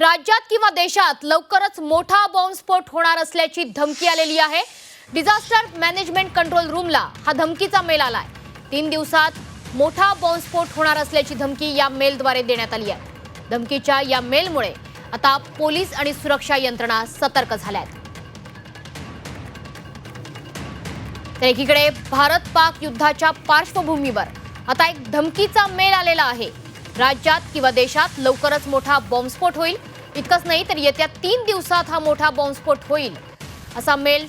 राज्यात किंवा देशात लवकरच मोठा बॉम्बस्फोट होणार असल्याची धमकी आलेली आहे. डिझास्टर मॅनेजमेंट कंट्रोल रूमला हा धमकीचा मेल आलाय. तीन दिवसात मोठा बॉम्बस्फोट होणार असल्याची धमकी या मेलद्वारे देण्यात आली आहे. धमकीच्या या मेलमुळे आता पोलीस आणि सुरक्षा यंत्रणा सतर्क झाल्या आहेत तर एकीकडे भारत पाक युद्धाच्या पार्श्वभूमीवर आता एक धमकीचा मेल आलेला आहे. राज्यात किंवा देशात लवकरच मोठा बॉम्बस्फोट होईल. इतकंच नाही तर येत्या तीन दिवसात हा मोठा बॉम्बस्फोट होईल. असा मेल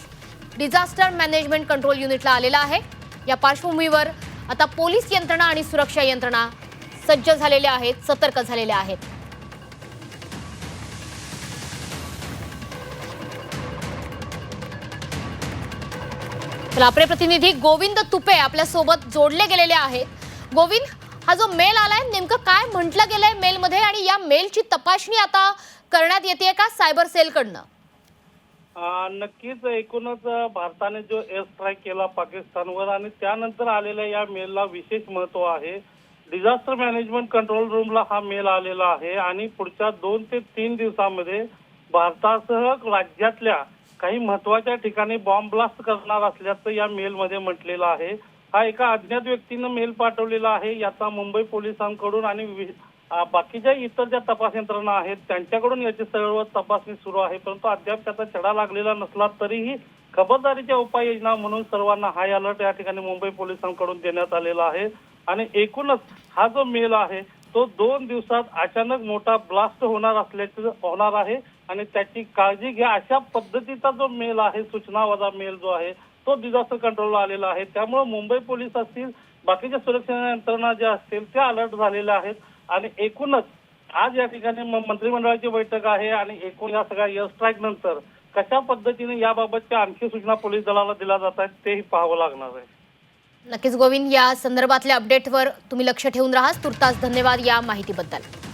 डिझास्टर मॅनेजमेंट कंट्रोल युनिटला आलेला आहे. या पार्श्वभूमीवर आता पोलीस यंत्रणा आणि सुरक्षा यंत्रणा सज्ज झालेल्या आहेत सतर्क झालेल्या आहेत. आपले प्रतिनिधी गोविंद तुपे आपल्यासोबत जोडले गेलेले आहेत. गोविंद हा जो मेल आलाय नेमकं काय म्हटलं गेलंय मेलमध्ये आणि या मेलची तपासणी आता करण्यात येते का सायबर सेलकडनं? नक्कीच एकूणच भारताने जो एअर स्ट्राईक केला पाकिस्तानवर आणि त्यानंतर आलेल्या या मेलला विशेष महत्त्व आहे. डिझास्टर मॅनेजमेंट कंट्रोल रूमला हा मेल आलेला आहे आणि पुढच्या दोन ते तीन दिवसामध्ये भारतासह राज्यातल्या काही महत्त्वाच्या ठिकाणी बॉम्ब ब्लास्ट करणार असल्याचं या मेलमध्ये म्हटलेलं आहे. हा एका अज्ञात व्यक्तीनं मेल पाठवलेला आहे. याचा मुंबई पोलिसांकडून आणि वि- बाकीच्या इतर ज्या तपास यंत्रणा आहेत त्यांच्याकडून याची सर्व तपासणी सुरू आहे. परंतु अद्याप त्याचा चढा लागलेला नसला तरीही खबरदारीच्या उपाययोजना म्हणून सर्वांना हाय अलर्ट या ठिकाणी मुंबई पोलिसांकडून देण्यात आलेला आहे. आणि एकूणच हा जो मेल आहे तो दोन दिवसात अचानक मोठा ब्लास्ट होणार असल्याचं होणार आहे. आणि त्याची काळजी घ्या अशा पद्धतीचा जो मेल आहे सूचनावादा मेल जो आहे तो डिझास्टर कंट्रोलला आलेला आहे. त्यामुळे मुंबई पोलीस असतील बाकीच्या सुरक्षा यंत्रणा ज्या असतील त्या अलर्ट झालेल्या आहेत. आणि एकूणच आज या ठिकाणी म- मंत्रिमंडळाची बैठक आहे आणि एकूण या सगळ्या एअर स्ट्राईक नंतर कशा पद्धतीने याबाबतच्या आणखी सूचना पोलीस दलाला दिल्या जात आहेत तेही पाहावं लागणार आहे. नक्कीच गोविंद. या संदर्भातल्या अपडेटवर तुम्ही लक्ष ठेवून राहा. तुर्तास धन्यवाद या माहितीबद्दल.